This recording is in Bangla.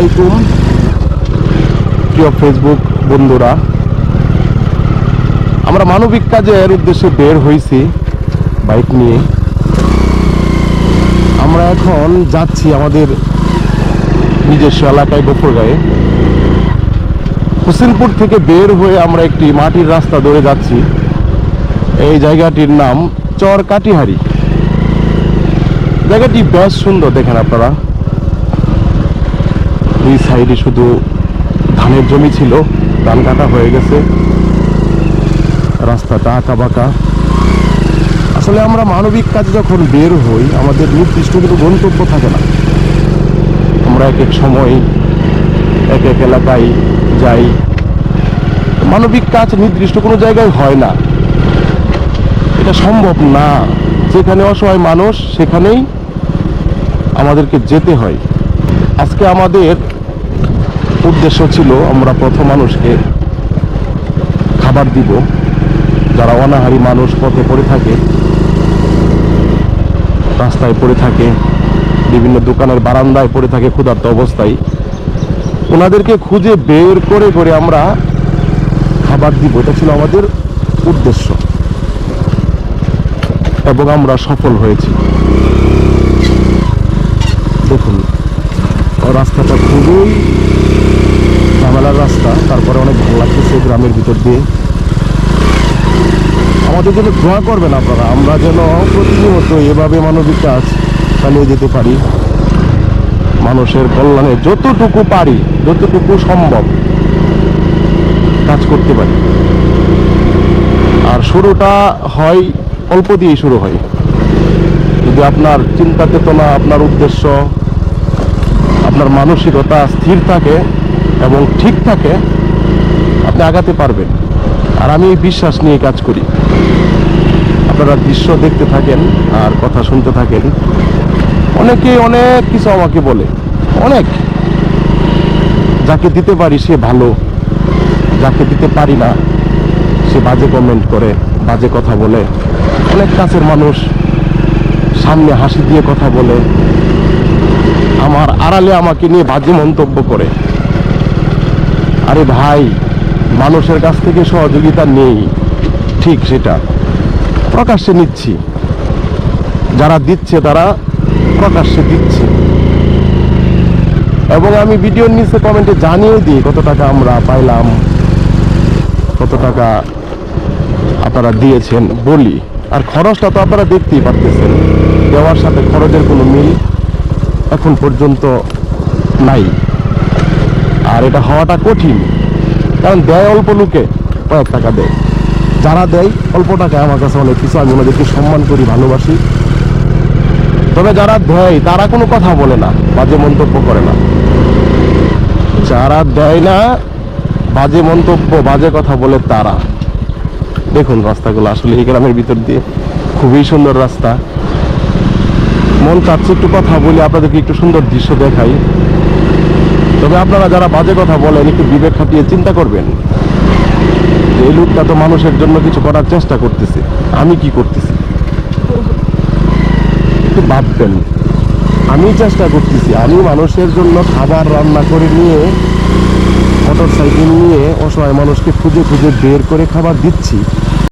আলাইকুম। প্রিয় ফেসবুক বন্ধুরা, আমরা মানবিক কাজের উদ্দেশ্যে বের হয়েছি বাইক নিয়ে। আমরা এখন যাচ্ছি আমাদের নিজস্ব এলাকায় গোপুরগাঁয়ে হোসেনপুর থেকে বের হয়ে আমরা একটি মাটির রাস্তা ধরে যাচ্ছি। এই জায়গাটির নাম চর কাটিহারি জায়গাটি বেশ সুন্দর দেখেন আপনারা। দুই সাইডে শুধু ধানের জমি ছিল, ধান কাটা হয়ে গেছে। রাস্তাটা আঁকা বাঁকা। আসলে আমরা মানবিক কাজে যখন বের হই, আমাদের নির্দিষ্ট কোনো গন্তব্য থাকে না। আমরা এক এক সময় এক এক এলাকায় যাই। মানবিক কাজ নির্দিষ্ট কোনো জায়গায় হয় না। এটা সম্ভব না। যেখানে অসহায় মানুষ, সেখানেই আমাদেরকে যেতে হয়। আজকে আমাদের উদ্দেশ্য ছিল আমরা প্রথম মানুষকে খাবার দিব। যারা অনাহারি মানুষ পথে পড়ে থাকে, রাস্তায় পড়ে থাকে, বিভিন্ন দোকানের বারান্দায় পড়ে থাকে ক্ষুধার্ত অবস্থায়, ওনাদেরকে খুঁজে বের করে করে আমরা খাবার দিব। এটা ছিল আমাদের উদ্দেশ্য। এবং আমরা সফল হয়েছি। দেখুন রাস্তাটা খুবই ঝামেলার রাস্তা, তারপরে অনেক ভালো লাগতেছে গ্রামের ভিতর দিয়ে। আমাদের জন্য দোয়া করবেন আপনারা, আমরা যেন প্রতিনিয়ত এভাবে মানবিক কাজ চালিয়ে যেতে পারি। মানুষের কল্যাণে যতটুকু পারি, যতটুকু সম্ভব কাজ করতে পারি। আর শুরুটা হয়, অল্প দিয়েই শুরু হয়। যদি আপনার চিন্তা চেতনা আপনার উদ্দেশ্য আপনার মানসিকতা স্থির থাকে এবং ঠিক থাকে, আপনি আগাতে পারবেন। আর আমি এই বিশ্বাস নিয়ে কাজ করি। আপনারা দৃশ্য দেখতে থাকেন আর কথা শুনতে থাকেন। অনেকে অনেক কিছু আমাকে বলে। অনেক। যাকে দিতে পারি সে ভালো, যাকে দিতে পারি না সে বাজে কমেন্ট করে, বাজে কথা বলে। অনেক কাছের মানুষ সামনে হাসি দিয়ে কথা বলে। আমার আড়ালে আমাকে নিয়ে বাজে মন্তব্য করে। আরে ভাই, মানুষের কাছ থেকে সহযোগিতা নেই। ঠিক সেটা। প্রকাশ্যে নিচ্ছি। যারা দিচ্ছে তারা প্রকাশ্যে দিচ্ছে। এবং আমি ভিডিওর নিচে কমেন্টে জানিয়ে দিই কত টাকা আমরা পাইলাম, কত টাকা আপনারা দিয়েছেন বলি। আর খরচটা তো আপনারা দেখতেই পারতেছেন। দেওয়ার সাথে খরচের কোনো মিল এখন পর্যন্ত নাই। আর এটা হওয়াটা কঠিন। কারণ দেয় অল্প লোকে কয়েক টাকা দেয়। যারা দেয় অল্প টাকায় আমার কাছে অনেক কিছু। আমি ওনাদেরকে সম্মান করি, ভালোবাসি। তবে যারা দেয়, তারা কোনো কথা বলে না, বাজে মন্তব্য করে না। যারা দেয় না, বাজে মন্তব্য, বাজে কথা বলে তারা। দেখুন রাস্তাগুলো, আসলে এই গ্রামের ভিতর দিয়ে খুবই সুন্দর রাস্তা। মন চাচ্ছে একটু কথা বলি, আপনাদেরকে একটু সুন্দর দৃশ্য দেখাই। তবে আপনারা যারা বাজে কথা বলেন, একটু বিবেক খাটিয়ে চিন্তা করবেন। এই লোকটা তো মানুষের জন্য কিছু করার চেষ্টা করতেছে। আমি কি করতেছি? একটু ভাববেন। আমি চেষ্টা করতেছি, আমি মানুষের জন্য খাবার রান্না করে নিয়ে মোটর সাইকেল নিয়ে অসহায় মানুষকে খুঁজে খুঁজে বের করে খাবার দিচ্ছি।